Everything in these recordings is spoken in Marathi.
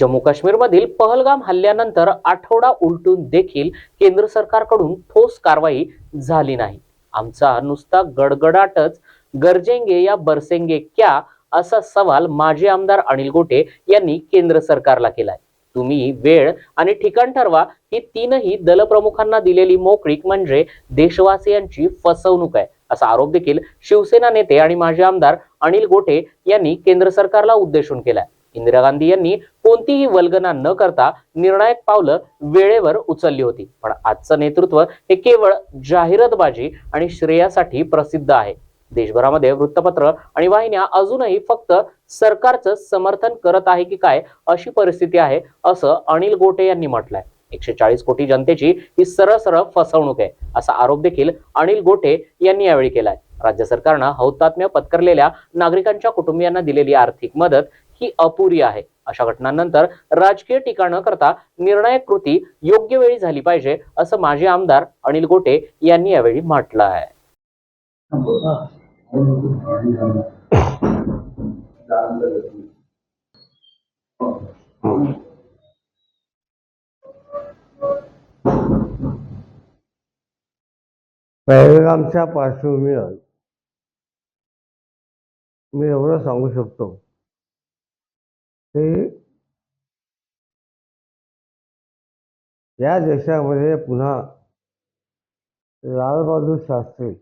जम्मू काश्मीरमधील पहलगाम हल्ल्यानंतर आठवडा उलटून देखील केंद्र सरकारकडून ठोस कारवाई झाली नाही. आमचा नुसता गडगडाटच गरजेंगे या बरसेंगे क्या असा सवाल माजी आमदार अनिल गोटे यांनी केंद्र सरकारला केलाय. तुम्ही वेळ आणि ठिकाण ठरवा ही तीनही दलप्रमुखांना दिलेली मोकळीक म्हणजे देशवासियांची फसवणूक आहे असा आरोप देखील शिवसेना नेते आणि माजी आमदार अनिल गोटे यांनी केंद्र सरकारला उद्देशून केलाय. इंदिरा गांधी यांनी कोणतीही वल्गना न करता निर्णायक पावलं वेळेवर उचलली होती. पण आजचं नेतृत्व हे केवळ जाहिरातबाजी आणि श्रेयासाठी प्रसिद्ध आहे. देशभरामध्ये वृत्तपत्र आणि वाहिन्या अजूनही फक्त सरकारचं समर्थन करत आहे की काय अशी परिस्थिती आहे असं अनिल गोटे यांनी म्हटलंय. एकशे चाळीस कोटी जनतेची ही सरळ सरळ फसवणूक आहे असा आरोप देखील अनिल गोटे यांनी यावेळी केलाय. राज्य सरकारनं हौतात्म्य पत्करलेल्या नागरिकांच्या कुटुंबियांना दिलेली आर्थिक मदत ही अपुरी आहे. अशा घटनांनंतर राजकीय टीका न करता निर्णायक कृती योग्य वेळी झाली पाहिजे असं माजी आमदार अनिल गोटे यांनी यावेळी म्हटलं आहे. आमच्या पार्श्वभूमीवर मी एवढं सांगू शकतो ते या देशामध्ये पुन्हा लालबहादूर शास्त्री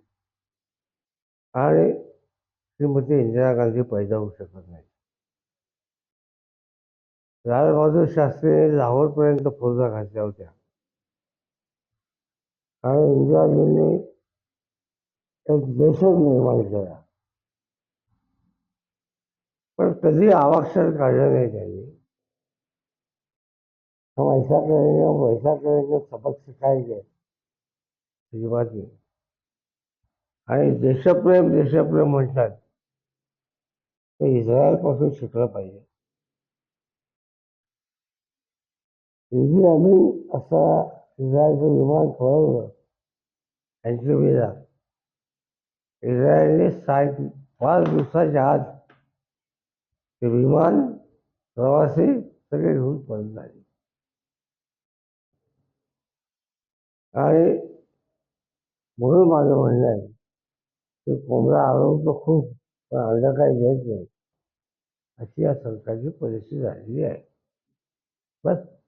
आणि श्रीमती इंदिरा गांधी पैदा होऊ शकत नाही लालबहादूर शास्त्रीने लाहोरपर्यंत फौजा घातल्या होत्या. आणि इंदिराजींनी एक देशच निर्माण केला. पण कधी आवाक्षर काढलं नाही त्यांनी. हम ऐसा करेंगे हम वैसा करेंगे सबक सिखाएंगे अजिबात नाही. आणि देशप्रेम देशप्रेम म्हणतात. ते इस्रायलपासून शिकलं पाहिजे. इजी आम्ही असा इस्रायलचं विमान पळवलं. अँटिलोविला इस्रायलने सात पाच दिवसाच्या आत ते विमान प्रवासी सगळे घेऊन पळून झाले आणि म्हणून माझं म्हणणं आहे की कोंबडा आरोग्य खूप पण अंडा काही देत नाही. अशी या सरकारची परिस्थिती झालेली आहे. बस.